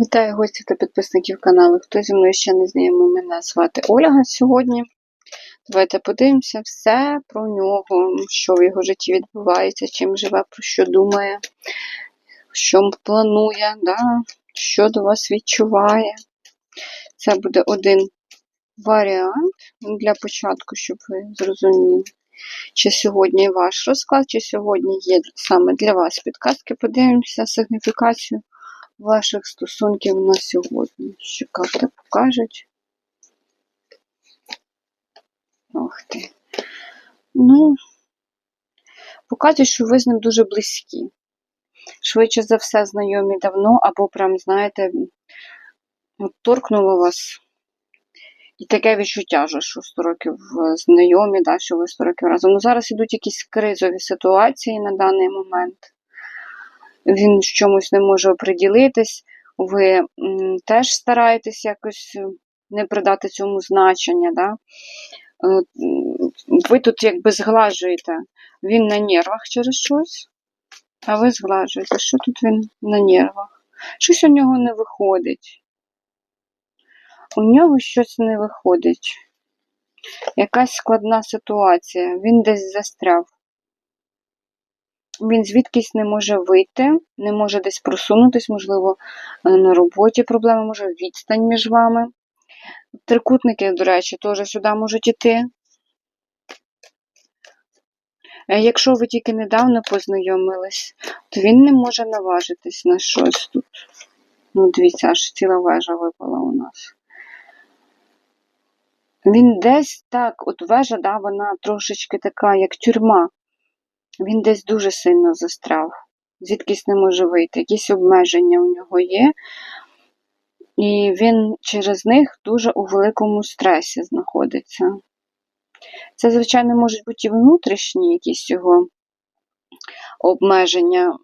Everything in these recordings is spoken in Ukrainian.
Вітаю гостів та підписників каналу. Хто зі мною ще не знайомий, мене звати Ольга сьогодні. Давайте подивимося все про нього, що в його житті відбувається, чим живе, про що думає, що планує, да? що до вас відчуває. Це буде один варіант для початку, щоб ви зрозуміли, чи сьогодні ваш розклад, чи сьогодні є саме для вас підказки. Подивимося сигніфікацію ваших стосунків на сьогодні. Що карти покажуть? Ох ти. Ну, показують, що ви з ним дуже близькі. Швидше за все, знайомі давно, або прям, знаєте, от торкнуло вас. І таке відчуття, що 100 років знайомі, да, що ви 100 років разом. Ну, зараз ідуть якісь кризові ситуації на даний момент він в чомусь не може оприділитись, ви теж стараєтесь якось е, не придати цьому значення. Да? Е, ви тут якби зглажуєте, він на нервах через щось, а ви зглажуєте, що тут він на нервах? Щось у нього не виходить. У нього щось не виходить. Якась складна ситуація, він десь застряв він звідкись не може вийти, не може десь просунутись, можливо, е, на роботі проблема, може відстань між вами. Трикутники, до речі, теж сюди можуть іти. Е, якщо ви тільки недавно познайомились, то він не може наважитись на щось тут. Ну, дивіться, аж ціла вежа випала у нас. Він десь так, от вежа, да, вона трошечки така, як тюрма. Він десь дуже сильно застряв, звідкись не може вийти, якісь обмеження у нього є, і він через них дуже у великому стресі знаходиться. Це, звичайно, можуть бути і внутрішні якісь його обмеження,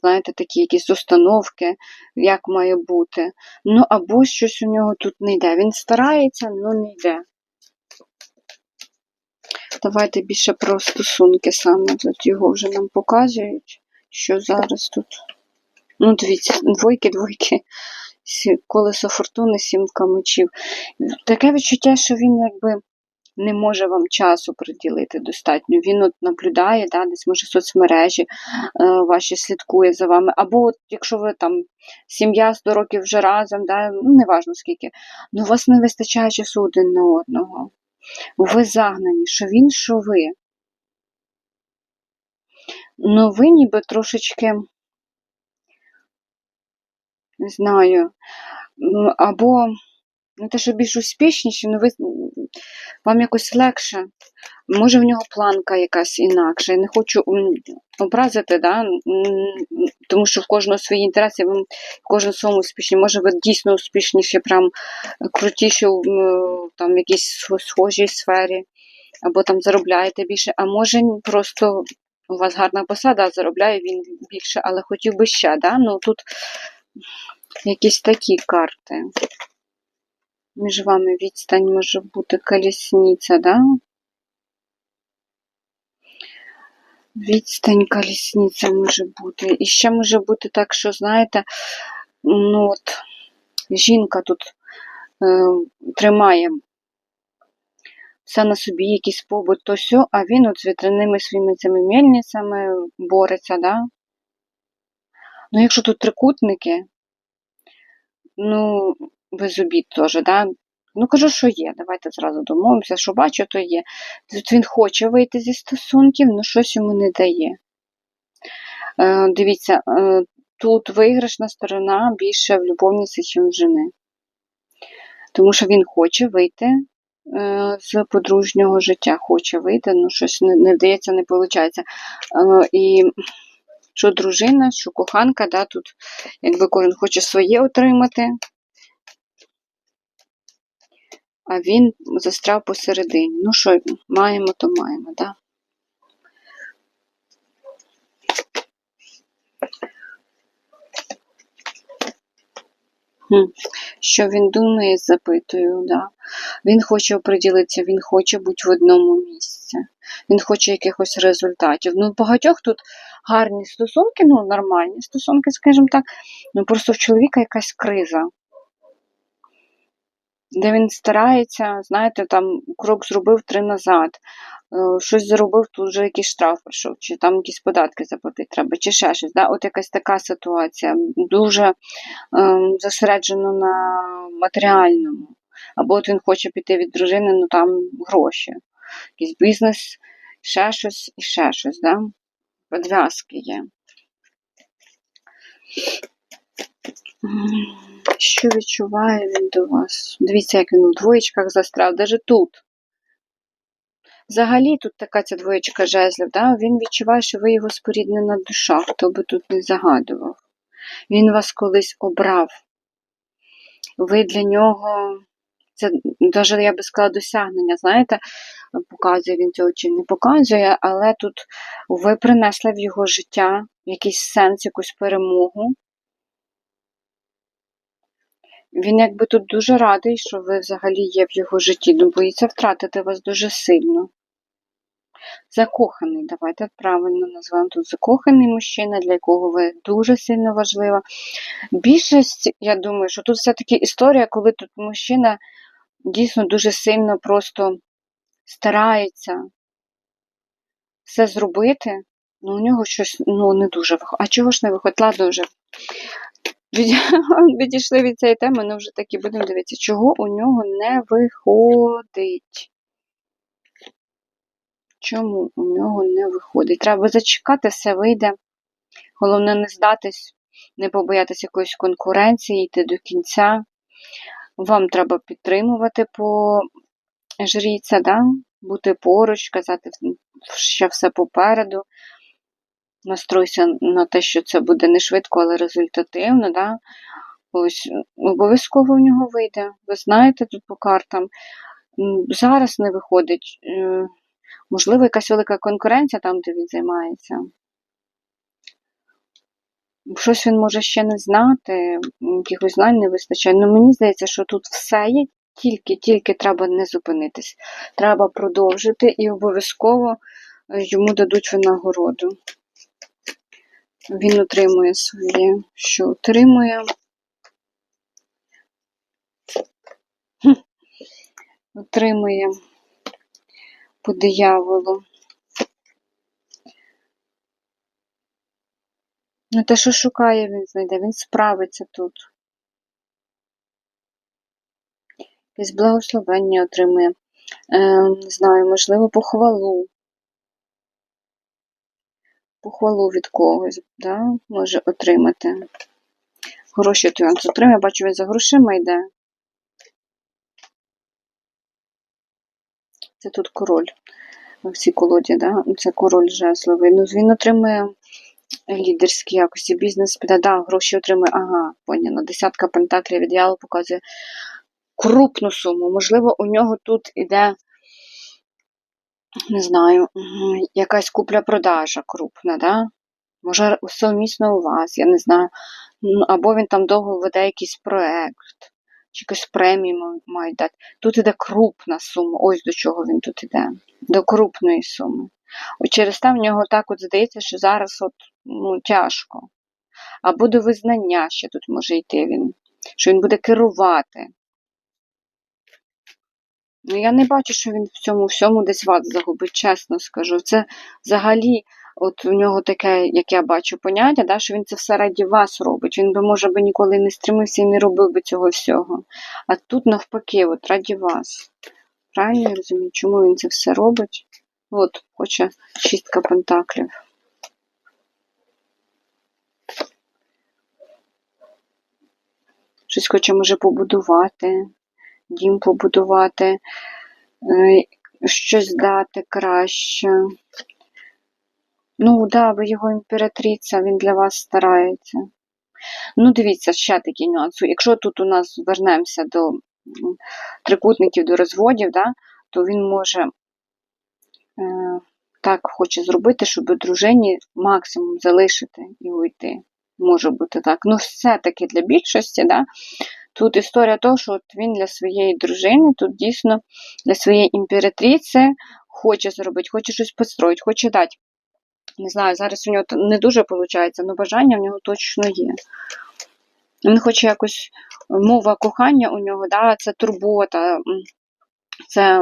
знаєте, такі якісь установки, як має бути. Ну, або щось у нього тут не йде. Він старається, але не йде. Давайте більше про стосунки саме. Тут його вже нам показують, що зараз тут. Ну, дивіться, двойки, двойки, колесо фортуни, сімка мечів. Таке відчуття, що він якби не може вам часу приділити достатньо. Він от наблюдає, да, десь може соцмережі е, ваші слідкує за вами. Або от, якщо ви там сім'я 100 років вже разом, да, ну неважно скільки, ну у вас не вистачає часу один на одного. Ви загнані, що він, що ви. Ну, ви ніби трошечки, не знаю, або не те, що більш успішніші, але ви, вам якось легше. Може, в нього планка якась інакша. Я не хочу образити, да? тому що в кожного свої інтереси, в кожному своєму успішні. Може, ви дійсно успішніші, прям крутіші в якійсь схожій сфері, або там заробляєте більше, а може просто у вас гарна посада, заробляє він більше, але хотів би ще. Да? Ну, Тут якісь такі карти. Між вами відстань може бути колісниця, да? Відстань колісниця може бути. І ще може бути так, що, знаєте, ну от, жінка тут е, тримає все на собі, якийсь побут, то все, а він от з вітряними своїми цими мельницями бореться, да? Ну, якщо тут трикутники, ну, без обід теж, да? Ну, кажу, що є. Давайте зразу домовимося, що бачу, то є. Тут він хоче вийти зі стосунків, але щось йому не дає. Е, Дивіться, е, тут виграшна сторона більше в любовниці, ніж в жени. Тому що він хоче вийти е, з подружнього життя, хоче вийти, але щось не, не вдається, не виходить. Е, і що дружина, що коханка, да, тут якби кожен хоче своє отримати а він застряв посередині. Ну що, маємо, то маємо? Да? Що він думає, запитую, да. Він хоче оприділитися, він хоче бути в одному місці. Він хоче якихось результатів. Ну, багатьох тут гарні стосунки, ну, нормальні стосунки, скажімо так. Ну, просто в чоловіка якась криза. Де він старається, знаєте, там крок зробив три назад, е, щось заробив, тут вже якийсь штраф прийшов, чи там якісь податки заплатити треба, чи ще щось. Да? От якась така ситуація, дуже ем, зосереджено на матеріальному. Або от він хоче піти від дружини, ну там гроші, якийсь бізнес, ще щось і ще щось. Да? Подв'язки є. Що відчуває він до вас? Дивіться, як він у двоєчках застряв, навіть тут. Взагалі тут така ця двоєчка жезлів, да? він відчуває, що ви його споріднена душа, хто би тут не загадував. Він вас колись обрав. Ви для нього, це навіть я би сказала, досягнення, знаєте, показує він цього чи не показує, але тут ви принесли в його життя якийсь сенс, якусь перемогу. Він якби тут дуже радий, що ви взагалі є в його житті, ну боїться втратити вас дуже сильно. Закоханий, давайте правильно назвемо тут закоханий мужчина, для якого ви дуже сильно важлива. Більшість, я думаю, що тут все-таки історія, коли тут мужчина дійсно дуже сильно просто старається все зробити, ну у нього щось ну, не дуже виходить. А чого ж не виходить? Ладно вже. Від... Відійшли від цієї теми, ну вже таки будемо дивитися, чого у нього не виходить. Чому у нього не виходить? Треба зачекати, все вийде. Головне не здатись, не побоятися якоїсь конкуренції, йти до кінця. Вам треба підтримувати по жріця, да? бути поруч, казати, що все попереду. Настройся на те, що це буде не швидко, але результативно. Да? Ось обов'язково в нього вийде. Ви знаєте тут по картам. Зараз не виходить. Е, Можливо, якась велика конкуренція там, де він займається. Щось він може ще не знати, якихось знань не вистачає. Ну мені здається, що тут все є, тільки-тільки треба не зупинитись. Треба продовжити і обов'язково е, йому дадуть винагороду. Він отримує своє, що отримує. Отримує по дияволу. Ну, те, що шукає, він знайде, він справиться тут. Якесь благословення отримує. Е, не знаю, можливо, похвалу. Похвалу від когось, да? може отримати. Гроші то він отримає, бачу, він за грошима йде. Це тут король в цій колоді, да? це король жезловий. Ну, він отримує лідерські якості, бізнес піде, да, гроші отримує, ага, поняла. Десятка пентаклів від дьявола показує крупну суму. Можливо, у нього тут іде, не знаю, якась купля-продажа крупна, да? Може, совмісно у вас, я не знаю. Ну, Або він там довго веде якийсь проект, чи якусь премію ма- мають дати. Тут іде крупна сума. Ось до чого він тут іде. До крупної суми. Через те в нього так от здається, що зараз от, ну, тяжко. Або до визнання ще тут може йти він, що він буде керувати. Я не бачу, що він в цьому всьому десь вас загубить, чесно скажу. Це взагалі, от у нього таке, як я бачу, поняття, да, що він це все раді вас робить. Він би, може, би ніколи не стремився і не робив би цього всього. А тут навпаки, от раді вас. Правильно я розумію, чому він це все робить? От, хоче шістка пентаклів. Щось хоче, може, побудувати, дім побудувати, е, щось дати краще. Ну, да, ви його імператриця, він для вас старається. Ну, дивіться, ще такий нюанс. Якщо тут у нас вернемося до трикутників, до розводів, да, то він може е, так хоче зробити, щоб дружині максимум залишити і уйти. Може бути так. Ну, все-таки для більшості, да, тут історія того, що от він для своєї дружини, тут дійсно для своєї імператриці хоче зробити, хоче щось построїти, хоче дати. Не знаю, зараз у нього не дуже виходить, але бажання в нього точно є. Він хоче якось мова кохання у нього, да, це турбота, це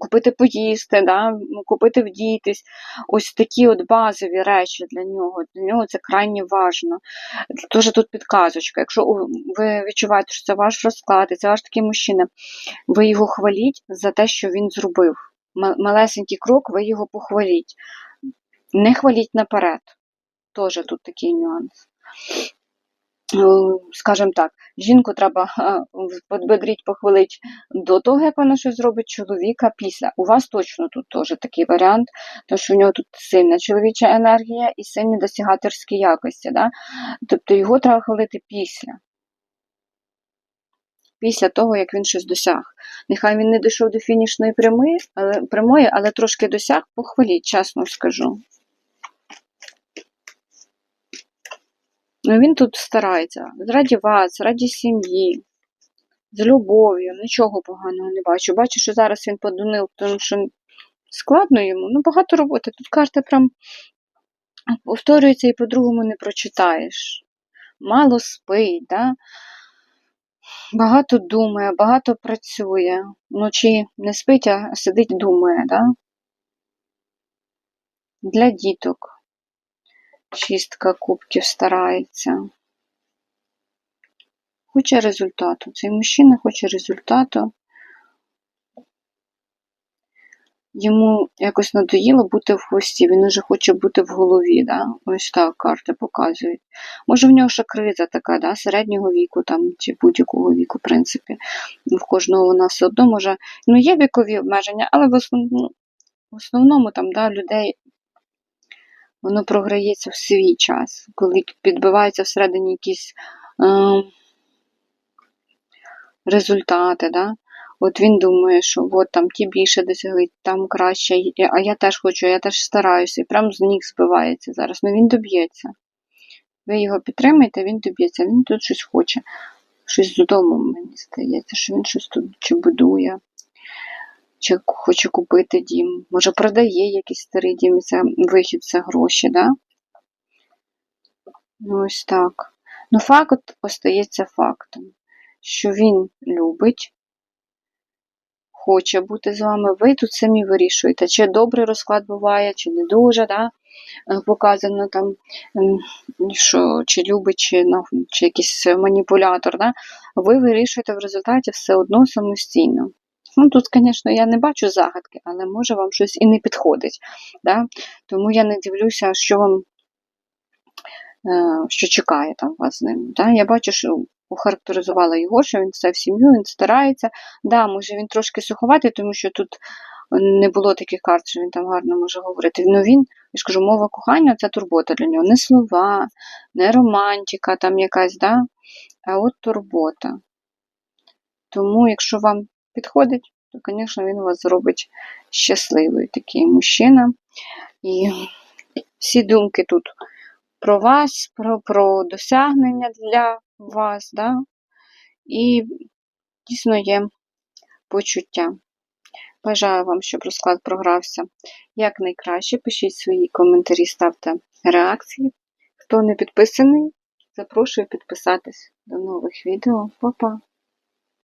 купити поїсти, да, купити вдітись. Ось такі от базові речі для нього. Для нього це крайне важно. Дуже тут підказочка. Якщо ви відчуваєте, що це ваш розклад, і це ваш такий мужчина, ви його хваліть за те, що він зробив. Малесенький крок, ви його похваліть. Не хваліть наперед. Теж тут такий нюанс. Е, Скажімо так, жінку треба подбодріть, похвалить до того, як вона щось зробить, чоловіка після. У вас точно тут теж такий варіант, тому що у нього тут сильна чоловіча енергія і сильні досягаторські якості. Да? Тобто його треба хвалити після. Після того, як він щось досяг. Нехай він не дійшов до фінішної прямої, але, прямої, але трошки досяг, похваліть, чесно скажу. Ну, він тут старається. Раді вас, раді сім'ї, з любов'ю, нічого поганого не бачу. Бачу, що зараз він подунив, тому що складно йому. Ну, багато роботи. Тут карта прям повторюється і по-другому не прочитаєш. Мало спить, да? багато думає, багато працює. Вночі не спить, а сидить, думає, да? Для діток. Чистка кубків старається. Хоче результату. Цей мужчина хоче результату. Йому якось надоїло бути в хвості, він уже хоче бути в голові. Да? Ось так карти показують. Може, в нього ще криза така, да? середнього віку там, чи будь-якого віку, в принципі. В кожного вона все одно може. Ну, є вікові обмеження, але в основному, в основному там, да, людей воно програється в свій час, коли підбиваються всередині якісь е, результати. Да? От він думає, що от там ті більше досягли, там краще, а я теж хочу, я теж стараюся, і прям з ніг збивається зараз. Ну він доб'ється. Ви його підтримаєте, він доб'ється, він тут щось хоче. Щось з дому, мені здається, що він щось тут чи будує, чи хоче купити дім, може продає якийсь старий дім, це вихід, це гроші, да? Ну, ось так. Ну, факт остається фактом, що він любить, хоче бути з вами. Ви тут самі вирішуєте, чи добрий розклад буває, чи не дуже, да? Е, показано там, що чи любить, чи, на- чи якийсь маніпулятор. Да? Ви вирішуєте в результаті все одно самостійно. Ну, тут, звісно, я не бачу загадки, але може вам щось і не підходить. Да? Тому я не дивлюся, що вам е, що чекає там вас з ним. Да? Я бачу, що охарактеризувала його, що він все в сім'ю, він старається. Да, може він трошки суховатий, тому що тут не було таких карт, що він там гарно може говорити. Ну він, я ж кажу, мова кохання це турбота для нього. Не слова, не романтика там якась, да? а от турбота. Тому, якщо вам підходить, то, звісно, він вас зробить щасливий такий мужчина. І всі думки тут про вас, про, про досягнення для вас, да? і дійсно є почуття. Бажаю вам, щоб розклад програвся якнайкраще. Пишіть свої коментарі, ставте реакції. Хто не підписаний, запрошую підписатись. До нових відео. Па-па!